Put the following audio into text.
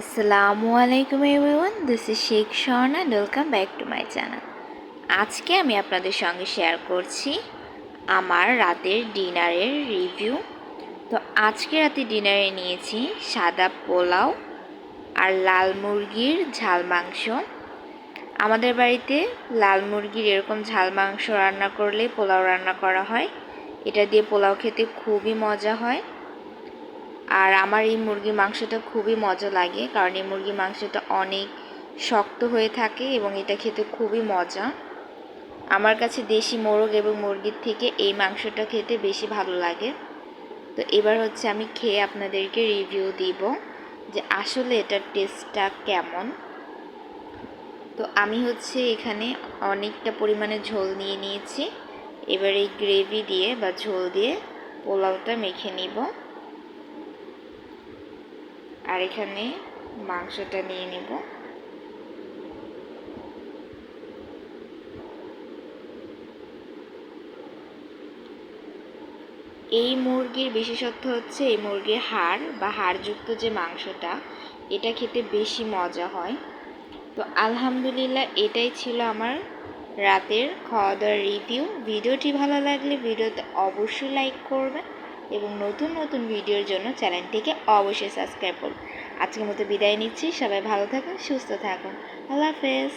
আসসালামু আলাইকুম everyone, this is Sheikh Swarna welcome back to my channel আজকে আমি আপনাদের সঙ্গে শেয়ার করছি আমার রাতের ডিনারের রিভিউ তো আজকে রাতে ডিনারে নিয়েছি সাদা পোলাও আর লাল মুরগির ঝাল মাংস। আমাদের বাড়িতে লাল মুরগির এরকম ঝাল মাংস রান্না করলে পোলাও রান্না করা হয়। এটা দিয়ে পোলাও খেতে খুবই মজা হয়। আর আমার এই মুরগির মাংসটা খুবই মজা লাগে, কারণ এই মুরগির মাংসটা অনেক শক্ত হয়ে থাকে এবং এটা খেতে খুবই মজা। আমার কাছে দেশি মোরগ এবং মুরগির থেকে এই মাংসটা খেতে বেশি ভালো লাগে। তো এবার হচ্ছে আমি খেয়ে আপনাদেরকে রিভিউ দিব যে আসলে এটার টেস্টটা কেমন। তো আমি হচ্ছে এখানে অনেকটা পরিমাণে ঝোল নিয়ে নিয়েছি। এবার এই গ্রেভি দিয়ে বা ঝোল দিয়ে পোলাওটা মেখে নিব। আর এখানে মাংসটা নিয়ে নেব। এই মুরগির বিশেষত্ব হচ্ছে এই মুরগির হাড় বা হাড়যুক্ত যে মাংসটা, এটা খেতে বেশি মজা হয়। তো আলহামদুলিল্লাহ এটাই ছিল আমার রাতের খাওয়া দাওয়ার রিভিউ ভিডিওটি ভালো লাগলে ভিডিওতে অবশ্যই লাইক করবেন। এবং নতুন নতুন ভিডিওর জন্য চ্যানেলটিকে অবশ্যই সাবস্ক্রাইব করুন। আজকের মতো বিদায় নিচ্ছি। সবাই ভালো থাকুন, সুস্থ থাকুন। আল্লাহ হাফেজ।